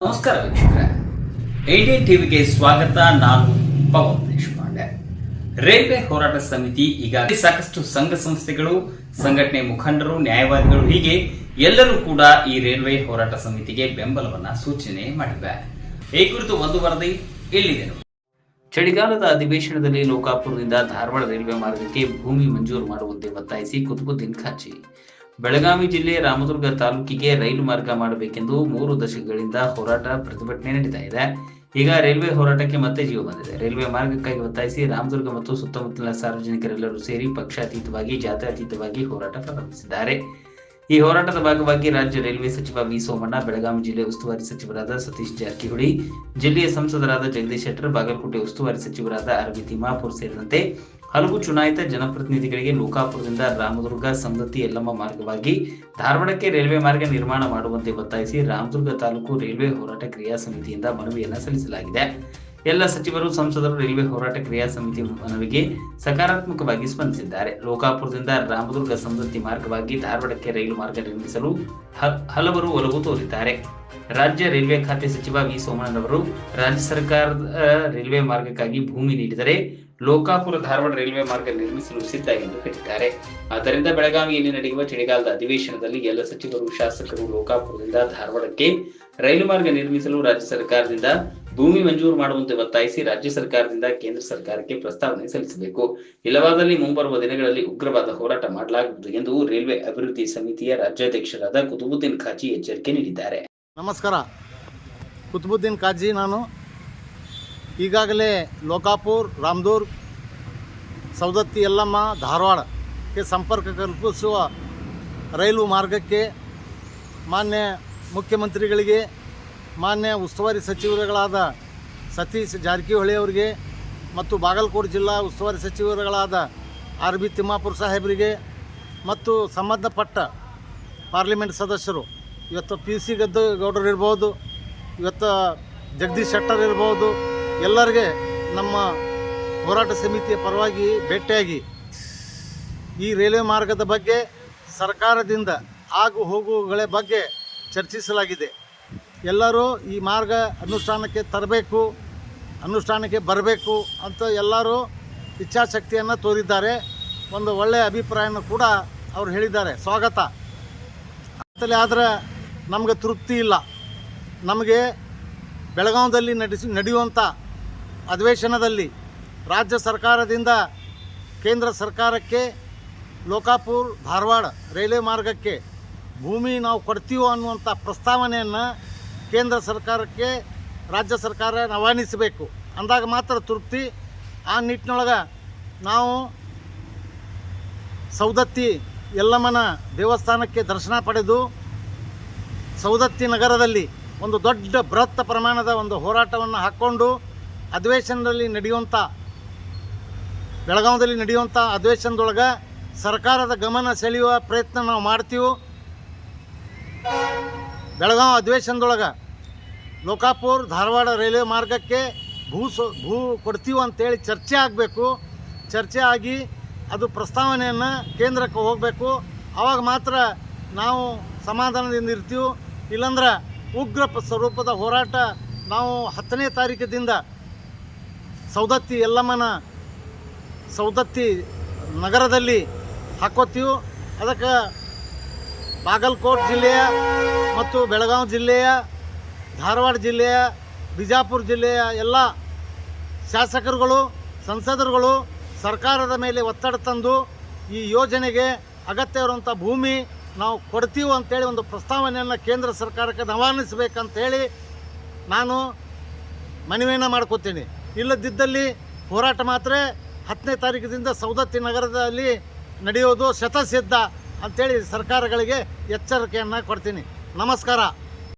ನಮಸ್ಕಾರ ವೀಕ್ಷಕರೇ. ಇಂಡಿಯನ್ ಟಿವಿಗೆ ಸ್ವಾಗತ. ನಾನು ಪವನ್ ದೇಶಪಾಂಡೆ. ರೈಲ್ವೆ ಹೋರಾಟ ಸಮಿತಿ ಈಗಾಗಲೇ ಸಾಕಷ್ಟು ಸಂಘ ಸಂಸ್ಥೆಗಳು, ಸಂಘಟನೆ ಮುಖಂಡರು, ನ್ಯಾಯವಾದಿಗಳು, ಹೀಗೆ ಎಲ್ಲರೂ ಕೂಡ ಈ ರೈಲ್ವೆ ಹೋರಾಟ ಸಮಿತಿಗೆ ಬೆಂಬಲವನ್ನ ಸೂಚನೆ ಮಾಡಿವೆ. ಈ ಕುರಿತು ಒಂದು ವರದಿ ಇಲ್ಲಿದೆ ಚಳಿಗಾಲದ ಅಧಿವೇಶನದಲ್ಲಿ ಲೋಕಾಪುರದಿಂದ ಧಾರವಾಡ ರೈಲ್ವೆ ಮಾರ್ಗಕ್ಕೆ ಭೂಮಿ ಮಂಜೂರು ಮಾಡುವಂತೆ ಒತ್ತಾಯಿಸಿ ಕುತುಬುದ್ದೀನ್ ಖಾಜಿ ಬೆಳಗಾವಿ ಜಿಲ್ಲೆ ರಾಮದುರ್ಗ ತಾಲೂಕಿಗೆ ರೈಲು ಮಾರ್ಗ ಮಾಡಬೇಕೆಂದು ಮೂರು ದಶಕಗಳಿಂದ ಹೋರಾಟ ಪ್ರತಿಭಟನೆ ನಡೀತಾ ಇದೆ. ಈಗ ರೈಲ್ವೆ ಹೋರಾಟಕ್ಕೆ ಮತ್ತೆ ಜೀವ ಬಂದಿದೆ. ರೈಲ್ವೆ ಮಾರ್ಗಕ್ಕಾಗಿ ಒತ್ತಾಯಿಸಿ ರಾಮದುರ್ಗ ಮತ್ತು ಸುತ್ತಮುತ್ತಲಿನ ಸಾರ್ವಜನಿಕರೆಲ್ಲರೂ ಸೇರಿ ಪಕ್ಷಾತೀತವಾಗಿ ಜಾತ್ಯತೀತವಾಗಿ ಹೋರಾಟ ಪ್ರಾರಂಭಿಸಿದ್ದಾರೆ. ಈ ಹೋರಾಟದ ಭಾಗವಾಗಿ ರಾಜ್ಯ ರೈಲ್ವೆ ಸಚಿವ ವಿ ಸೋಮಣ್ಣ, ಬೆಳಗಾವಿ ಜಿಲ್ಲೆ ಉಸ್ತುವಾರಿ ಸಚಿವರಾದ ಸತೀಶ್ ಜಾರಕಿಹೊಳಿ, ಜಿಲ್ಲೆಯ ಸಂಸದರಾದ ಜಗದೀಶ್ ಶೆಟ್ಟರ್, ಬಾಗಲಕೋಟೆ ಉಸ್ತುವಾರಿ ಸಚಿವರಾದ ಅರವಿ ತಿಮ್ಮಾಪುರ್ ಸೇರಿದಂತೆ ಹಲವು ಚುನಾಯಿತ ಜನಪ್ರತಿನಿಧಿಗಳಿಗೆ ಲೋಕಾಪುರದಿಂದ ರಾಮದುರ್ಗ ಸಂಗತಿ ಯಲ್ಲಮ್ಮ ಮಾರ್ಗವಾಗಿ ಧಾರವಾಡಕ್ಕೆ ರೈಲ್ವೆ ಮಾರ್ಗ ನಿರ್ಮಾಣ ಮಾಡುವಂತೆ ಒತ್ತಾಯಿಸಿ ರಾಮದುರ್ಗ ತಾಲೂಕು ರೈಲ್ವೆ ಹೋರಾಟ ಕ್ರಿಯಾ ಸಮಿತಿಯಿಂದ ಮನವಿಯನ್ನು ಸಲ್ಲಿಸಲಾಗಿದೆ. ಎಲ್ಲ ಸಚಿವರು, ಸಂಸದರು ರೈಲ್ವೆ ಹೋರಾಟ ಕ್ರಿಯಾ ಸಮಿತಿ ಮನವಿಗೆ ಸಕಾರಾತ್ಮಕವಾಗಿ ಸ್ಪಂದಿಸಿದ್ದಾರೆ. ಲೋಕಾಪುರದಿಂದ ರಾಮದುರ್ಗ ಸಮೃದ್ಧಿ ಮಾರ್ಗವಾಗಿ ಧಾರವಾಡಕ್ಕೆ ರೈಲು ಮಾರ್ಗ ನಿರ್ಮಿಸಲು ಹಲವರು ಒಲವು ತೋರಿದ್ದಾರೆ. ರಾಜ್ಯ ರೈಲ್ವೆ ಖಾತೆ ಸಚಿವ ವಿ ಸೋಮಣ್ಣನವರು, ರಾಜ್ಯ ಸರ್ಕಾರದ ರೈಲ್ವೆ ಮಾರ್ಗಕ್ಕಾಗಿ ಭೂಮಿ ನೀಡಿದರೆ ಲೋಕಾಪುರ ಧಾರವಾಡ ರೈಲ್ವೆ ಮಾರ್ಗ ನಿರ್ಮಿಸಲು ಸಿದ್ಧ ಎಂದು ಹೇಳಿದ್ದಾರೆ. ಆದ್ದರಿಂದ ಬೆಳಗಾವಿಯಲ್ಲಿ ನಡೆಯುವ ಚಳಿಗಾಲದ ಅಧಿವೇಶನದಲ್ಲಿ ಎಲ್ಲ ಸಚಿವರು, ಶಾಸಕರು ಲೋಕಾಪುರದಿಂದ ಧಾರವಾಡಕ್ಕೆ ರೈಲು ಮಾರ್ಗ ನಿರ್ಮಿಸಲು ರಾಜ್ಯ ಸರ್ಕಾರದಿಂದ ಭೂಮಿ ಮಂಜೂರು ಮಾಡುವಂತೆ ಒತ್ತಾಯಿಸಿ ರಾಜ್ಯ ಸರ್ಕಾರದಿಂದ ಕೇಂದ್ರ ಸರ್ಕಾರಕ್ಕೆ ಪ್ರಸ್ತಾವನೆ ಸಲ್ಲಿಸಬೇಕು. ಇಲ್ಲವಾದಲ್ಲಿ ಮುಂಬರುವ ದಿನಗಳಲ್ಲಿ ಉಗ್ರವಾದ ಹೋರಾಟ ಮಾಡಲಾಗುವುದು ಎಂದು ರೈಲ್ವೆ ಅಭಿವೃದ್ಧಿ ಸಮಿತಿಯ ರಾಜ್ಯಾಧ್ಯಕ್ಷರಾದ ಕುತುಬುದ್ದೀನ್ ಖಾಜಿ ಎಚ್ಚರಿಕೆ ನೀಡಿದ್ದಾರೆ. ನಮಸ್ಕಾರ. ಕುತುಬುದ್ದೀನ್ ಖಾಜಿ ನಾನು ಈಗಾಗಲೇ ಲೋಕಾಪುರ್, ರಾಮದೂರ್ ಸೌದತ್ತಿ ಯಲ್ಲಮ್ಮ ಧಾರವಾಡಕ್ಕೆ ಸಂಪರ್ಕ ಕಲ್ಪಿಸುವ ರೈಲು ಮಾರ್ಗಕ್ಕೆ ಮಾನ್ಯ ಮುಖ್ಯಮಂತ್ರಿಗಳಿಗೆ, ಮಾನ್ಯ ಉಸ್ತುವಾರಿ ಸಚಿವರುಗಳಾದ ಸತೀಶ್ ಜಾರಕಿಹೊಳಿ ಅವರಿಗೆ ಮತ್ತು ಬಾಗಲಕೋಟೆ ಜಿಲ್ಲಾ ಉಸ್ತುವಾರಿ ಸಚಿವರುಗಳಾದ ಆರ್ ಬಿ ತಿಮ್ಮಾಪುರ ಸಾಹೇಬರಿಗೆ ಮತ್ತು ಸಂಬಂಧಪಟ್ಟ ಪಾರ್ಲಿಮೆಂಟ್ ಸದಸ್ಯರು, ಇವತ್ತು ಪಿ ಸಿ ಗದ್ದ ಗೌಡರು ಇರ್ಬೋದು, ಇವತ್ತು ಜಗದೀಶ್ ಶೆಟ್ಟರ್ ಇರ್ಬೋದು ಎಲ್ಲರಿಗೆ ನಮ್ಮ ಹೋರಾಟ ಸಮಿತಿಯ ಪರವಾಗಿ ಭೇಟಿಯಾಗಿ ಈ ರೈಲ್ವೆ ಮಾರ್ಗದ ಬಗ್ಗೆ ಸರ್ಕಾರದಿಂದ ಆಗು ಹೋಗುಗಳ ಬಗ್ಗೆ ಚರ್ಚಿಸಲಾಗಿದೆ. ಎಲ್ಲರೂ ಈ ಮಾರ್ಗ ಅನುಷ್ಠಾನಕ್ಕೆ ತರಬೇಕು, ಅನುಷ್ಠಾನಕ್ಕೆ ಬರಬೇಕು ಅಂತ ಎಲ್ಲರೂ ಇಚ್ಛಾಶಕ್ತಿಯನ್ನು ತೋರಿದ್ದಾರೆ. ಒಂದು ಒಳ್ಳೆಯ ಅಭಿಪ್ರಾಯನ ಕೂಡ ಅವರು ಹೇಳಿದ್ದಾರೆ. ಸ್ವಾಗತ. ಅಂತಲೇ ಆದರೆ ನಮಗೆ ತೃಪ್ತಿ ಇಲ್ಲ. ನಮಗೆ ಬೆಳಗಾವದಲ್ಲಿ ನಡೆಸಿ ನಡೆಯುವಂಥ ಅಧಿವೇಶನದಲ್ಲಿ ರಾಜ್ಯ ಸರ್ಕಾರದಿಂದ ಕೇಂದ್ರ ಸರ್ಕಾರಕ್ಕೆ ಲೋಕಾಪುರ್, ಧಾರವಾಡ ರೈಲ್ವೆ ಮಾರ್ಗಕ್ಕೆ ಭೂಮಿ ನಾವು ಕೊಡ್ತೀವೋ ಅನ್ನುವಂಥ ಪ್ರಸ್ತಾವನೆಯನ್ನು ಕೇಂದ್ರ ಸರ್ಕಾರಕ್ಕೆ, ರಾಜ್ಯ ಸರ್ಕಾರ ರವಾನಿಸಬೇಕು. ಅಂದಾಗ ಮಾತ್ರ ತೃಪ್ತಿ. ಆ ನಿಟ್ಟಿನೊಳಗೆ ನಾವು ಸೌದತ್ತಿ ಯಲ್ಲಮ್ಮನ ದೇವಸ್ಥಾನಕ್ಕೆ ದರ್ಶನ ಪಡೆದು ಸೌದತ್ತಿ ನಗರದಲ್ಲಿ ಒಂದು ದೊಡ್ಡ ಬೃಹತ್ ಪ್ರಮಾಣದ ಒಂದು ಹೋರಾಟವನ್ನು ಹಾಕ್ಕೊಂಡು ಅಧಿವೇಶನದಲ್ಲಿ ನಡೆಯುವಂಥ ಬೆಳಗಾವದಲ್ಲಿ ನಡೆಯುವಂಥ ಅಧಿವೇಶನದೊಳಗೆ ಸರ್ಕಾರದ ಗಮನ ಸೆಳೆಯುವ ಪ್ರಯತ್ನ ನಾವು ಮಾಡ್ತೀವಿ. ಬೆಳಗಾವಿ ಅಧಿವೇಶನದೊಳಗೆ ಲೋಕಾಪುರ್ ಧಾರವಾಡ ರೈಲ್ವೆ ಮಾರ್ಗಕ್ಕೆ ಭೂ ಸೊ, ಭೂ ಕೊಡ್ತೀವಿ ಅಂತೇಳಿ ಚರ್ಚೆ ಆಗಬೇಕು. ಚರ್ಚೆ ಆಗಿ ಅದು ಪ್ರಸ್ತಾವನೆಯನ್ನು ಕೇಂದ್ರಕ್ಕೆ ಹೋಗಬೇಕು. ಆವಾಗ ಮಾತ್ರ ನಾವು ಸಮಾಧಾನದಿಂದ ಇರ್ತೀವಿ. ಇಲ್ಲಂದ್ರೆ ಉಗ್ರ ಸ್ವರೂಪದ ಹೋರಾಟ ನಾವು ಹತ್ತನೇ ತಾರೀಕದಿಂದ ಸೌದತ್ತಿ ಎಲ್ಲಮ್ಮನ ಸೌದತ್ತಿ ನಗರದಲ್ಲಿ ಹಾಕೋತೀವಿ. ಅದಕ್ಕೆ ಬಾಗಲಕೋಟೆ ಜಿಲ್ಲೆಯ ಮತ್ತು ಬೆಳಗಾವಿ ಜಿಲ್ಲೆಯ, ಧಾರವಾಡ ಜಿಲ್ಲೆಯ, ಬಿಜಾಪುರ ಜಿಲ್ಲೆಯ ಎಲ್ಲ ಶಾಸಕರುಗಳು, ಸಂಸದರುಗಳು ಸರ್ಕಾರದ ಮೇಲೆ ಒತ್ತಡ ತಂದು ಈ ಯೋಜನೆಗೆ ಅಗತ್ಯ ಇರುವಂಥ ಭೂಮಿ ನಾವು ಕೊಡ್ತೀವಿ ಅಂತೇಳಿ ಒಂದು ಪ್ರಸ್ತಾವನೆಯನ್ನು ಕೇಂದ್ರ ಸರ್ಕಾರಕ್ಕೆ ರವಾನಿಸಬೇಕಂತೇಳಿ ನಾನು ಮನವಿಯನ್ನು ಮಾಡ್ಕೋತೀನಿ. ಇಲ್ಲದಿದ್ದಲ್ಲಿ ಹೋರಾಟ ಮಾತ್ರ ಹತ್ತನೇ ತಾರೀಕಿನಿಂದ ಸೌದತ್ತಿ ನಗರದಲ್ಲಿ ನಡೆಯೋದು ಶತಸಿದ್ಧ ಅಂಥೇಳಿ ಸರ್ಕಾರಗಳಿಗೆ ಎಚ್ಚರಿಕೆಯನ್ನು ಕೊಡ್ತೀನಿ. ನಮಸ್ಕಾರ.